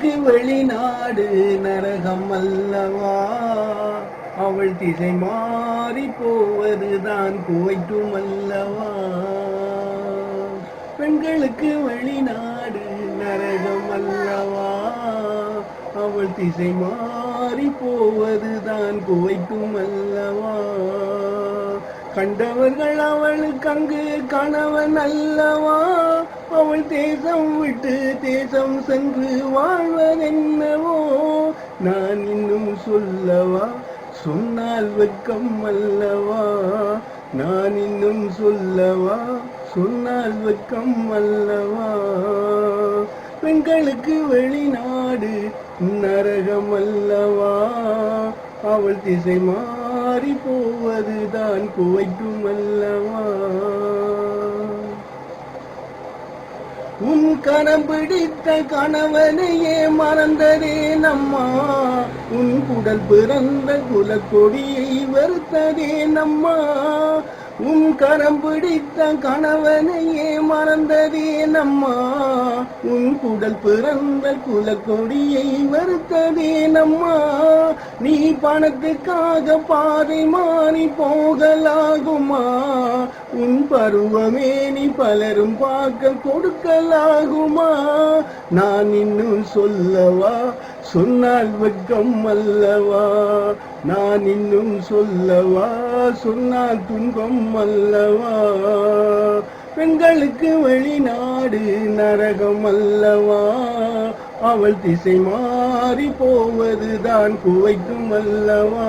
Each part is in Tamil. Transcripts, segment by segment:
பெண்களுக்கு வெளிநாடு நரகம் அல்லவா? அவள் திசை மாறி போவதுதான் குவைக்கும் அல்லவா? பெண்களுக்கு வெளிநாடு நரகம் அல்லவா? அவள் திசை மாறி போவதுதான் குவைக்கும் அல்லவா? கண்டவர்கள் அவளுக்கு அங்கு கணவன் அல்லவா? அவள் தேசம் விட்டு தேசம் சென்று வாழ்வதென்னவோ? நான் இன்னும் சொல்லவா? சொன்னால் வெட்கம் அல்லவா? நான் இன்னும் சொல்லவா? சொன்னால் வெட்கம் அல்லவா? பெண்களுக்கு வெளிநாடு நரகம் அல்லவா? அவள் திசை மாறி போவதுதான் குவைக்கும் அல்லவா உன் கரம் பிடித்த கணவனையே மறந்ததே நம்மா. உன் குடல் பிறந்த குலக்கொடியை வருத்ததே நம்மா. உன் கரம் பிடித்த கணவனையே மறந்ததே நம்மா. உன் குடல் பிறந்த குலக்கொடியை மறுத்ததே நம்மா. நீ பணத்துக்காக பாதை மாறி போகலாகுமா? உன் பருவமே நீ பலரும் பார்க்க கொடுக்கலாகுமா? நான் இன்னும் சொல்லவா? சொன்னால் வெக்கம் அல்லவா? நான் இன்னும் சொல்லவா? சொன்னால் துன்பம் அல்லவா? பெண்களுக்கு வெளிநாடு நரகம் அல்லவா? அவள் திசை மாறி போவதுதான் குவைக்கும் அல்லவா?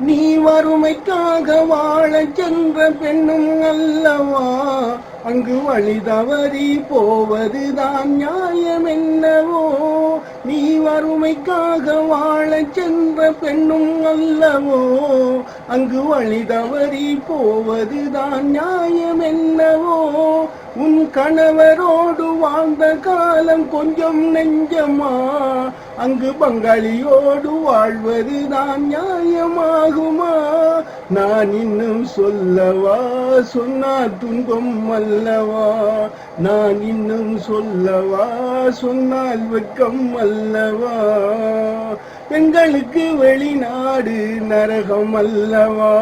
நீ வறுமைக்காக வாழச் சென்ற பெண்ணும் அல்லவா? அங்கு வழி தவறி போவதுதான் நியாயம் என்னவோ நீ வறுமைக்காக வாழச் சென்ற பெண்ணும் அல்லவோ? அங்கு வழி தவறி போவதுதான் நியாயம் என்னவோ உன் கணவரோடு வாழ்ந்த காலம் கொஞ்சம் நெஞ்சமா? அங்கு பங்காளியோடு வாழ்வதுதான் நியாயமாகுமா? நான் இன்னும் சொல்லவா? சொன்னால் துன்பம் அல்லவா? நான் இன்னும் சொல்லவா? சொன்னால் வெட்கம் அல்லவா? பெண்களுக்கு வெளிநாடு நரகம் அல்ல. அல்லவா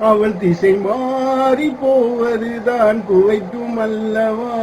அவள் திசை மாறி போவதுதான் குவைக்கும் அல்லவா?